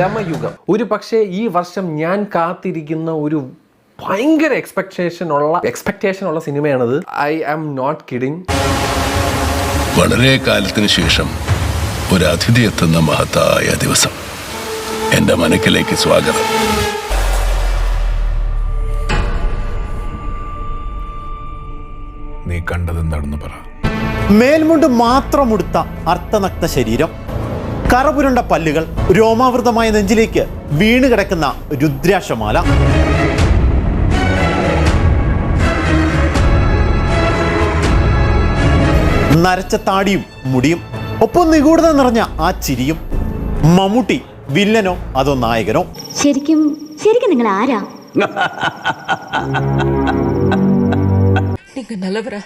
സുഖം ഒരു പക്ഷേ ഈ വർഷം ഞാൻ കാത്തിരിക്കുന്ന ഒരു ഭയങ്കര എക്സ്പെക്ടേഷൻ ഉള്ള എക്സ്പെക്ടേഷൻ ഉള്ള സിനിമയാണത്. ഐ ആം നോട്ട് കിഡിങ് വളരെ കാലത്തിന് ശേഷം ഒരു അതിഥി എത്തുന്ന മഹത്തായ ദിവസം. എന്റെ മനക്കിലേക്ക് സ്വാഗതം. നീ കണ്ടതെന്താണെന്ന് പറ. മേൽമുണ്ട് മാത്രമുടുത്ത അർത്ഥനഗ്ന ശരീരം. കറപുരണ്ട പല്ലുകൾ രോമാവൃതമായ നെഞ്ചിലേക്ക് വീണ് കിടക്കുന്ന രുദ്രാക്ഷമാല. നരച്ച താടിയും മുടിയും ഒപ്പം നിഗൂഢത നിറഞ്ഞ ആ ചിരിയും. മമ്മൂട്ടി വില്ലനോ അതോ നായകനോ? ശരിക്കും ശരിക്കും നിങ്ങൾ ആരാ? നിങ്ങൾ നല്ലവരാ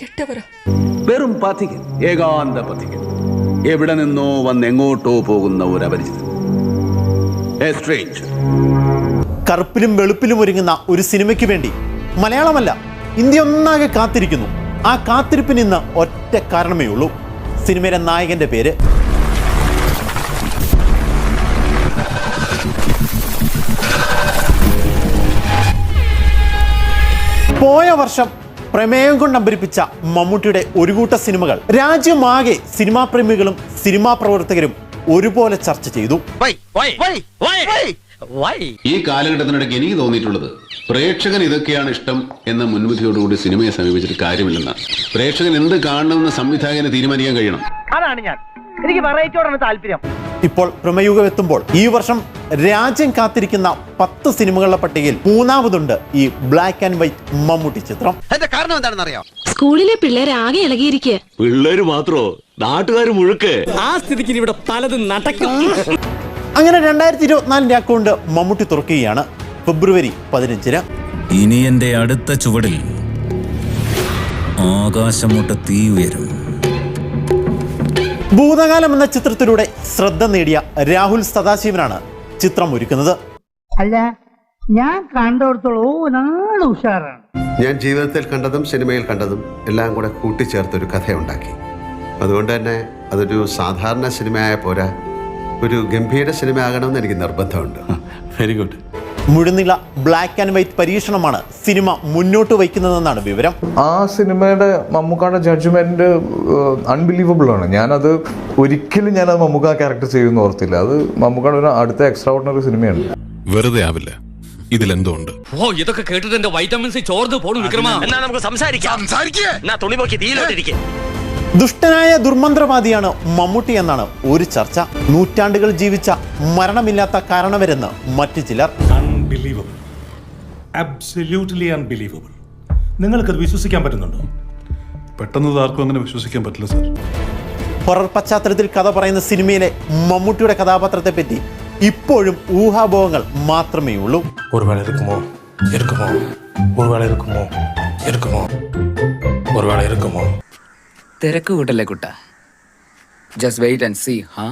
കെട്ടവരാ. വെറും പഥികൻ ഏകാന്ത പഥികൻ എവിടെ നിന്നോ വന്നെങ്ങോട്ടോ പോകുന്ന ഒരു അപരിചിതൻ. കറുപ്പിലും വെളുപ്പിലും ഒരുങ്ങുന്ന ഒരു സിനിമയ്ക്ക് വേണ്ടി മലയാളമല്ല ഇന്ത്യ ഒന്നാകെ കാത്തിരിക്കുന്നു. ആ കാത്തിരിപ്പിന് ഇന്ന് ഒറ്റ കാരണമേ ഉള്ളൂ. സിനിമയിലെ നായകന്റെ പേര്. പോയ വർഷം പ്രമേയം കൊണ്ട് അമ്പരിപ്പിച്ച മമ്മൂട്ടിയുടെ ഒരു കൂട്ട സിനിമകൾ. രാജ്യമാകെ സിനിമാ പ്രേമികളും സിനിമാ പ്രവർത്തകരും ഒരുപോലെ ചർച്ച ചെയ്തു. ഈ കാലഘട്ടത്തിനിടയ്ക്ക് എനിക്ക് തോന്നിയിട്ടുള്ളത് പ്രേക്ഷകൻ ഇതൊക്കെയാണ് ഇഷ്ടം എന്ന മുൻവിധിയോടുകൂടി സിനിമയെ സമീപിച്ചിട്ട് കാര്യമില്ലെന്നാണ് പ്രേക്ഷകൻ എന്ത് കാണണമെന്ന് സംവിധായകനെ തീരുമാനിക്കാൻ കഴിയണം. അതാണ് ഞാൻ. എനിക്ക് വെറൈറ്റിയോടാണ് താല്പര്യം. ഇപ്പോൾ പ്രമയുഗം എത്തുമ്പോൾ ഈ വർഷം രാജ്യം കാത്തിരിക്കുന്ന പത്ത് സിനിമകളുടെ പട്ടികയിൽ മൂന്നാമതുണ്ട് ഈ ബ്ലാക്ക് ആൻഡ് വൈറ്റ് മമ്മൂട്ടി ചിത്രം. അതിന്റെ കാരണം എന്താണെന്ന് അറിയാം സ്കൂളിലെ പിള്ളേർ ആകെ ഇളകിയിരിക്കുക പിള്ളേര് മാത്രോ? നാട്ടുകാർ മുഴുക്ക്. അങ്ങനെ രണ്ടായിരത്തി ഇരുപത്തിനാലിന്റെ അക്കൗണ്ട് മമ്മൂട്ടി തുറക്കുകയാണ് ഫെബ്രുവരി പതിനഞ്ചിന്. ഇനി എന്റെ അടുത്ത ചുവടിൽ ആകാശമുട്ട തീ ഉയരും. ഭൂതകാലം എന്ന ചിത്രത്തിലൂടെ ശ്രദ്ധ നേടിയ രാഹുൽ സദാശിവനാണ് ചിത്രം ഒരുക്കുന്നത് അല്ല ഞാൻ കണ്ടിടത്തോളം ഉഷാറാണ്. ഞാൻ ജീവിതത്തിൽ കണ്ടതും സിനിമയിൽ കണ്ടതും എല്ലാം കൂടെ കൂട്ടിച്ചേർത്തൊരു കഥയുണ്ടാക്കി. അതുകൊണ്ട് തന്നെ അതൊരു സാധാരണ സിനിമയായ പോരാ ഒരു ഗംഭീര സിനിമ ആകണമെന്ന് എനിക്ക് നിർബന്ധമുണ്ട്. വെരി ഗുഡ് മുഴുനീള ബ്ലാക്ക് ആൻഡ് വൈറ്റ് പരീക്ഷണമാണ് സിനിമ മുന്നോട്ട് വയ്ക്കുന്നതെന്നാണ് വിവരം. ആ സിനിമയുടെ മമ്മൂക്കായുടെ ജഡ്ജ്മെന്റ് അൺബിലീവബിൾ ആണ്. ഞാനത് ഒരിക്കലും ഞാനത് മമ്മൂക്ക ക്യാരക്ടർ ചെയ്യുമെന്ന് ഓർത്തില്ല. അത് മമ്മൂക്കാട് ഒരു അടുത്ത എക്സ്ട്രാ ഓർഡിനറി സിനിമയാണ്. വെറുതെ ആവില്ല. ഇതിലെന്തോണ്ട്? ഓ ഇതൊക്കെ കേട്ടിട്ട് എന്റെ വൈറ്റമിൻസ് ചോർന്ന് പോണു വിക്രമ. എന്നാ നമുക്ക് സംസാരിക്കാം? എന്നാ തുണി നോക്കി തീയിലോട്ടിരിക്കും. ദുഷ്ടനായ ദുർമന്ത്രവാദിയാണ് മമ്മൂട്ടി എന്നാണ് ഒരു ചർച്ച. നൂറ്റാണ്ടുകൾ ജീവിച്ച മരണമില്ലാത്ത കാരണവരെന്ന് മറ്റു ചിലർ. അൺബിലീവബിൾ അബ്സല്യൂട്ട്ലി അൺബിലീവബിൾ നിങ്ങൾക്കത് വിശ്വസിക്കാൻ പറ്റുന്നുണ്ടോ? പെട്ടെന്ന് ആർക്കും അങ്ങനെ വിശ്വസിക്കാൻ പറ്റില്ല സാർ ഹൊറർ പശ്ചാത്തലത്തിൽ കഥ പറയുന്ന സിനിമയിലെ മമ്മൂട്ടിയുടെ കഥാപാത്രത്തെ പറ്റി ഇപ്പോഴും ഊഹാഭോഹങ്ങൾ മാത്രമേ ഉള്ളൂ. ഒരുപാട് എടുക്കുമോ? എടുക്കുമോ? ഒരുപാട് എടുക്കുമോ? എടുക്കുമോ? ഒരുപാട് എടുക്കുമോ? തിരക്ക് കൂട്ടല്ലേ കുട്ട. ജസ്റ്റ് വെയിറ്റ് ആൻഡ് സീ ഹാ